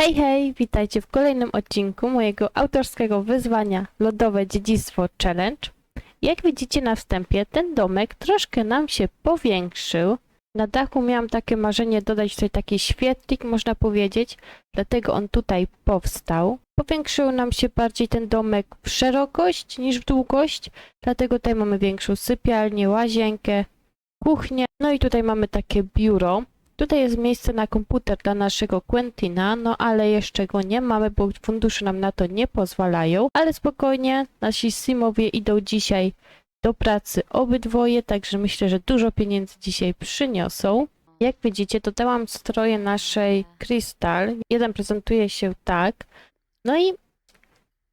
Hej, hej, witajcie w kolejnym odcinku mojego autorskiego wyzwania Lodowe Dziedzictwo Challenge. Jak widzicie na wstępie, ten domek troszkę nam się powiększył. Na dachu miałam takie marzenie dodać tutaj taki świetlik, można powiedzieć, dlatego on tutaj powstał. Powiększył nam się bardziej ten domek w szerokość niż w długość, dlatego tutaj mamy większą sypialnię, łazienkę, kuchnię, no i tutaj mamy takie biuro. Tutaj jest miejsce na komputer dla naszego Quentina, no ale jeszcze go nie mamy, bo fundusze nam na to nie pozwalają. Ale spokojnie, nasi simowie idą dzisiaj do pracy obydwoje, także myślę, że dużo pieniędzy dzisiaj przyniosą. Jak widzicie, dodałam stroje naszej Crystal. Jeden prezentuje się tak. No i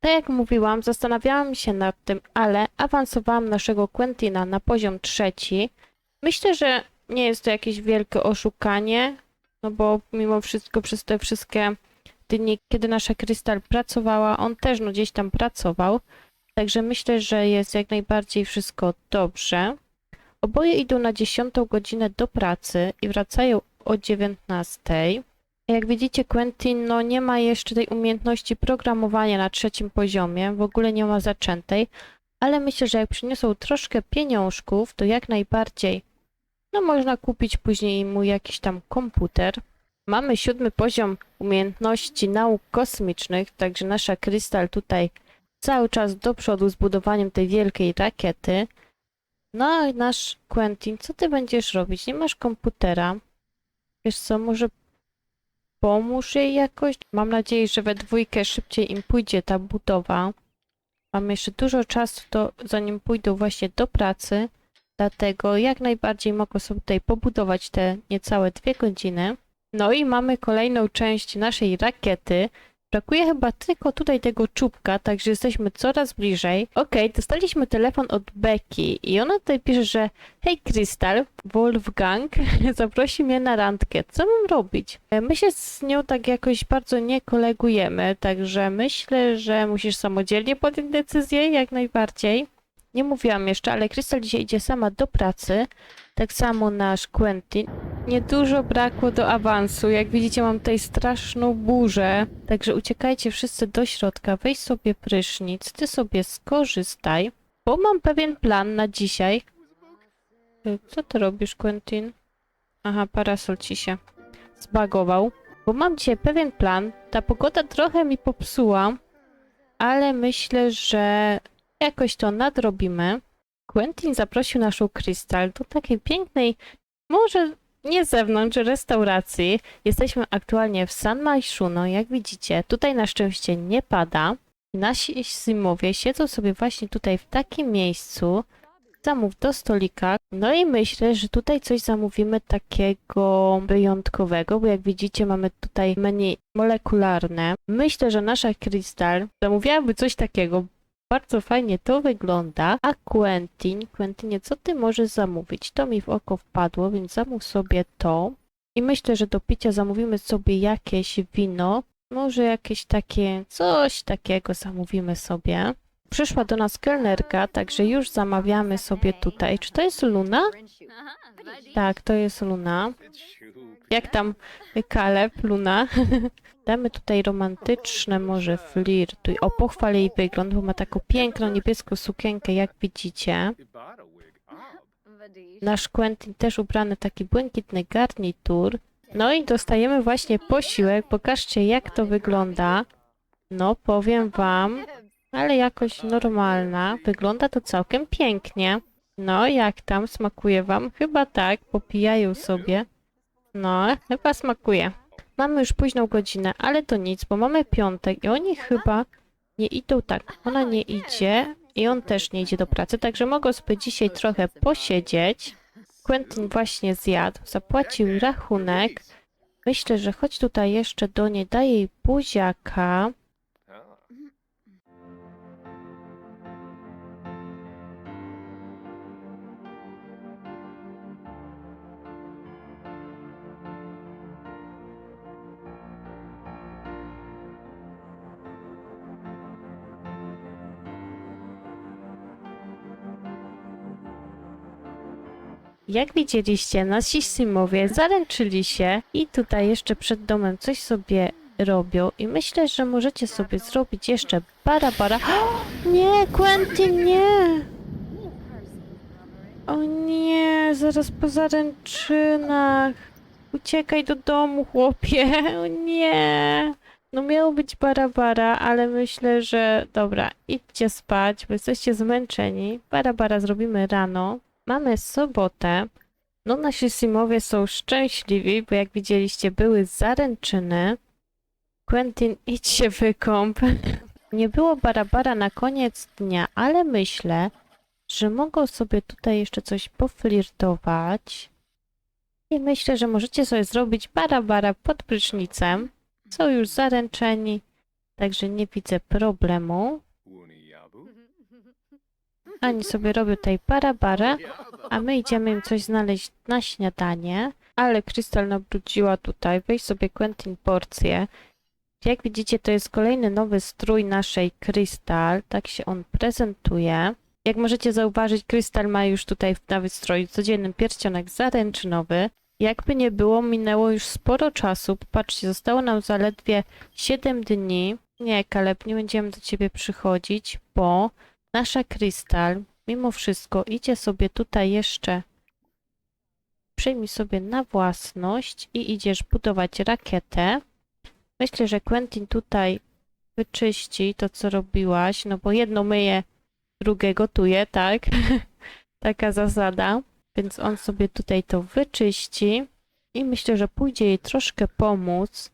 tak jak mówiłam, zastanawiałam się nad tym, ale awansowałam naszego Quentina na poziom trzeci. Myślę, że nie jest to jakieś wielkie oszukanie, no bo mimo wszystko przez te wszystkie dni, kiedy nasza Krystal pracowała, on też no gdzieś tam pracował, także myślę, że jest jak najbardziej wszystko dobrze. Oboje idą na 10 godzinę do pracy i wracają o 19. Jak widzicie, Quentin no, nie ma jeszcze tej umiejętności programowania na trzecim poziomie, w ogóle nie ma zaczętej, ale myślę, że jak przyniosą troszkę pieniążków, to jak najbardziej no można kupić później mu jakiś tam komputer. Mamy siódmy poziom umiejętności nauk kosmicznych, także nasza Krystal tutaj cały czas do przodu z budowaniem tej wielkiej rakiety. No nasz Quentin, co ty będziesz robić? Nie masz komputera. Wiesz co, może pomóż jej jakoś? Mam nadzieję, że we dwójkę szybciej im pójdzie ta budowa. Mamy jeszcze dużo czasu, to, zanim pójdą właśnie do pracy. Dlatego jak najbardziej mogę sobie tutaj pobudować te niecałe dwie godziny. No i mamy kolejną część naszej rakiety. Brakuje chyba tylko tutaj tego czubka, także jesteśmy coraz bliżej. Okej, dostaliśmy telefon od Becky i ona tutaj pisze, że hej Krystal, Wolfgang zaprosi mnie na randkę. Co mam robić? My się z nią tak jakoś bardzo nie kolegujemy, także myślę, że musisz samodzielnie podjąć decyzję jak najbardziej. Nie mówiłam jeszcze, ale Krystal dzisiaj idzie sama do pracy. Tak samo nasz Quentin. Niedużo brakło do awansu. Jak widzicie, mam tutaj straszną burzę. Także uciekajcie wszyscy do środka. Weź sobie prysznic. Ty sobie skorzystaj. Bo mam pewien plan na dzisiaj. Y, Co ty robisz, Quentin? Aha, parasol ci się zbagował. Bo mam dzisiaj pewien plan. Ta pogoda trochę mi popsuła. Ale myślę, że Jakoś to nadrobimy. Quentin zaprosił naszą Krystal do takiej pięknej, może nie zewnątrz, restauracji. Jesteśmy aktualnie w San Maishuno, jak widzicie. Tutaj na szczęście nie pada. Nasi simowie siedzą sobie właśnie tutaj w takim miejscu. Zamów do stolika. No i myślę, że tutaj coś zamówimy takiego wyjątkowego, bo jak widzicie mamy tutaj menu molekularne. Myślę, że nasza Krystal zamówiłaby coś takiego, bardzo fajnie to wygląda. A Quentin, Quentinie, co ty możesz zamówić? To mi w oko wpadło, więc zamów sobie to. I myślę, że do picia zamówimy sobie jakieś wino. Może jakieś takie, coś takiego zamówimy sobie. Przyszła do nas kelnerka, także już zamawiamy sobie tutaj. Czy to jest Luna? Tak, to jest Luna. Jak tam Kaleb, Luna? Damy tutaj romantyczne może flirtuj. O, pochwal jej wygląd, bo ma taką piękną niebieską sukienkę, jak widzicie. Nasz Quentin też ubrany taki błękitny garnitur. No i dostajemy właśnie posiłek. Pokażcie, jak to wygląda. No, powiem wam, ale jakoś normalna. Wygląda to całkiem pięknie. No, jak tam? Smakuje wam? Chyba tak, popijają sobie. No, chyba smakuje. Mamy już późną godzinę, ale to nic, bo mamy piątek i oni chyba nie idą tak. Ona nie idzie i on też nie idzie do pracy, także mogą sobie dzisiaj trochę posiedzieć. Quentin właśnie zjadł, zapłacił rachunek. Myślę, że chodź tutaj jeszcze do niej, daj jej buziaka. Jak widzieliście, nasi simowie zaręczyli się i tutaj jeszcze przed domem coś sobie robią i myślę, że możecie sobie zrobić jeszcze bara bara. Nie, Quentin, nie! O nie, zaraz po zaręczynach. Uciekaj do domu, chłopie. O nie. No miało być bara bara, ale myślę, że dobra, idźcie spać, bo jesteście zmęczeni. Bara bara zrobimy rano. Mamy sobotę. No nasi simowie są szczęśliwi, bo jak widzieliście były zaręczyny. Quentin, idź się wykąp. Nie było barabara na koniec dnia, ale myślę, że mogą sobie tutaj jeszcze coś poflirtować. I myślę, że możecie sobie zrobić barabara pod prysznicem. Są już zaręczeni, także nie widzę problemu. Oni sobie robią tutaj barabara, a my idziemy im coś znaleźć na śniadanie. Ale Krystal nabrudziła tutaj. Weź sobie Quentin porcję. Jak widzicie, to jest kolejny nowy strój naszej Krystal. Tak się on prezentuje. Jak możecie zauważyć, Krystal ma już tutaj w nawet stroju codzienny pierścionek zaręczynowy. Jakby nie było, minęło już sporo czasu. Popatrzcie, zostało nam zaledwie 7 dni. Nie, Kaleb, nie będziemy do ciebie przychodzić, bo nasza Krystal mimo wszystko idzie sobie tutaj jeszcze przyjmij sobie na własność i idziesz budować rakietę. Myślę, że Quentin tutaj wyczyści to, co robiłaś, no bo jedno myje, drugie gotuje, tak? Taka zasada. Więc on sobie tutaj to wyczyści i myślę, że pójdzie jej troszkę pomóc.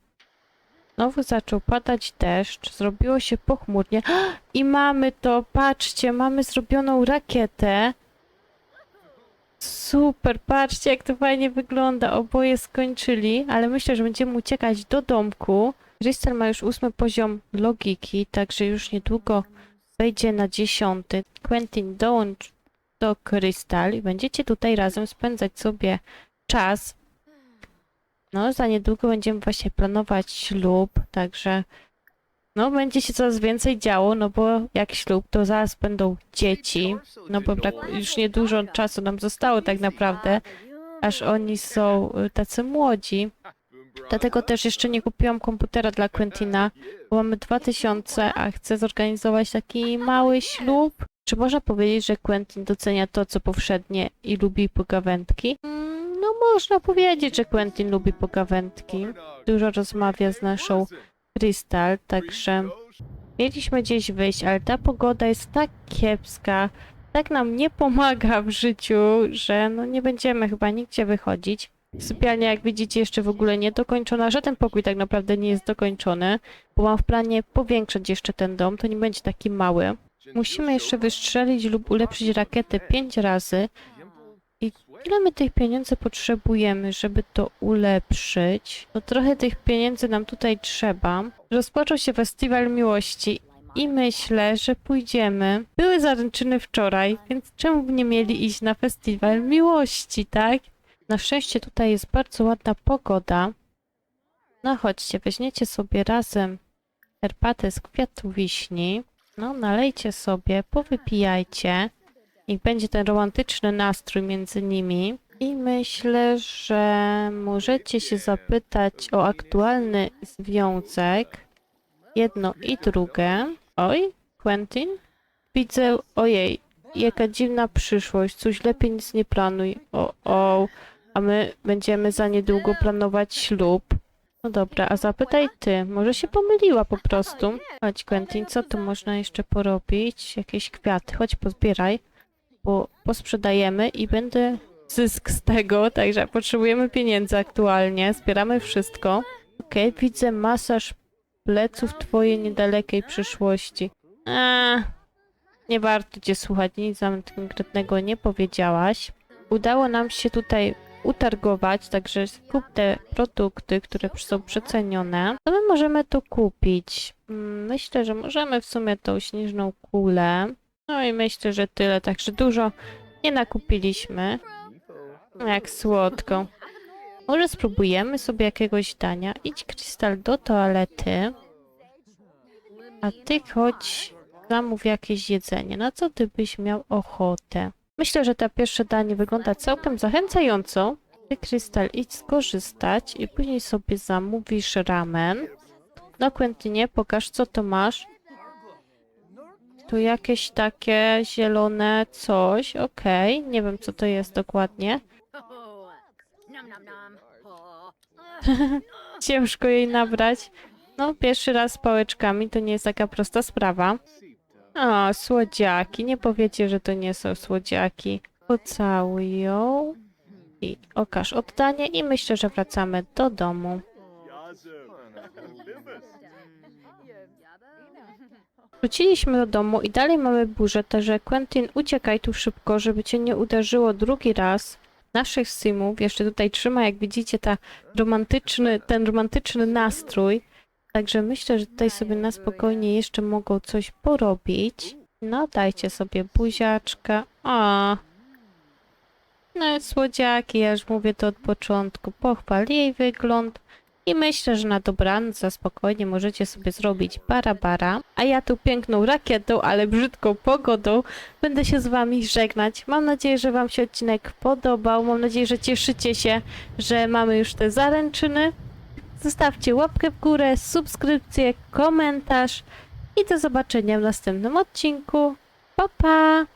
Znowu zaczął padać deszcz, zrobiło się pochmurnie i mamy to, patrzcie, mamy zrobioną rakietę. Super, patrzcie jak to fajnie wygląda. Oboje skończyli, ale myślę, że będziemy uciekać do domku. Crystal ma już ósmy poziom logiki, także już niedługo wejdzie na dziesiąty. Quentin dołącz do Crystal i będziecie tutaj razem spędzać sobie czas. No, za niedługo będziemy właśnie planować ślub, także no będzie się coraz więcej działo, no bo jak ślub, to zaraz będą dzieci, no bo brak, już niedużo czasu nam zostało tak naprawdę, aż oni są y, tacy młodzi. Dlatego też jeszcze nie kupiłam komputera dla Quentina, bo mamy 2000, a chcę zorganizować taki mały ślub. Czy można powiedzieć, że Quentin docenia to, co powszednie i lubi pogawędki? No można powiedzieć, że Quentin lubi pogawędki. Dużo rozmawia z naszą Krystal, także mieliśmy gdzieś wyjść, ale ta pogoda jest tak kiepska, tak nam nie pomaga w życiu, że no nie będziemy chyba nigdzie wychodzić. Sypialnia, jak widzicie, jeszcze w ogóle nie dokończona. Żaden pokój tak naprawdę nie jest dokończony, bo mam w planie powiększyć jeszcze ten dom, to nie będzie taki mały. Musimy jeszcze wystrzelić lub ulepszyć rakietę 5 razy. Ile my tych pieniędzy potrzebujemy, żeby to ulepszyć? No trochę tych pieniędzy nam tutaj trzeba. Rozpoczął się festiwal miłości i myślę, że pójdziemy. Były zaręczyny wczoraj, więc czemu by nie mieli iść na festiwal miłości, tak? Na szczęście tutaj jest bardzo ładna pogoda. No chodźcie, weźmiecie sobie razem herbatę z kwiatu wiśni. No, nalejcie sobie, powypijajcie. Niech będzie ten romantyczny nastrój między nimi. I myślę, że możecie się zapytać o aktualny związek. Jedno i drugie. Oj, Quentin? Widzę, ojej, jaka dziwna przyszłość. Coś lepiej nic nie planuj. O, o, a my będziemy za niedługo planować ślub. No dobra, a zapytaj ty. Może się pomyliła po prostu. Chodź, Quentin, co tu można jeszcze porobić? Jakieś kwiaty. Chodź, pozbieraj, bo posprzedajemy i będę zysk z tego, także potrzebujemy pieniędzy aktualnie. Zbieramy wszystko. Okej, widzę masaż pleców twojej niedalekiej przyszłości. Eee, nie warto cię słuchać, nic nam konkretnego nie powiedziałaś. Udało nam się tutaj utargować, także kup te produkty, które są przecenione. Co my możemy tu kupić? Mm, Myślę, że możemy w sumie tą śnieżną kulę. No i myślę, że tyle, także dużo nie nakupiliśmy. Jak słodko. Może spróbujemy sobie jakiegoś dania. Idź, Krystal, do toalety. A ty chodź, zamów jakieś jedzenie. Na co ty byś miał ochotę? Myślę, że to pierwsze danie wygląda całkiem zachęcająco. Ty, Krystal, idź skorzystać i później sobie zamówisz ramen. No Quentinie, pokaż co to masz. Tu jakieś takie zielone coś, okej, nie wiem co to jest dokładnie. Ciężko jej nabrać. No, pierwszy raz z pałeczkami to nie jest taka prosta sprawa. O, słodziaki. Nie powiecie, że to nie są słodziaki. Pocałuj ją i okaż oddanie i myślę, że wracamy do domu. Wróciliśmy do domu i dalej mamy burzę, także Quentin uciekaj tu szybko, żeby cię nie uderzyło drugi raz. Naszych simów jeszcze tutaj trzyma, jak widzicie, ta romantyczny, ten romantyczny nastrój. Także myślę, że tutaj sobie na spokojnie jeszcze mogą coś porobić. No, dajcie sobie buziaczka. A. No, słodziaki, ja już mówię to od początku. Pochwal jej wygląd. I myślę, że na dobranoc za spokojnie możecie sobie zrobić bara-bara. A ja tu piękną rakietą, ale brzydką pogodą będę się z wami żegnać. Mam nadzieję, że wam się odcinek podobał. Mam nadzieję, że cieszycie się, że mamy już te zaręczyny. Zostawcie łapkę w górę, subskrypcję, komentarz i do zobaczenia w następnym odcinku. Pa, pa!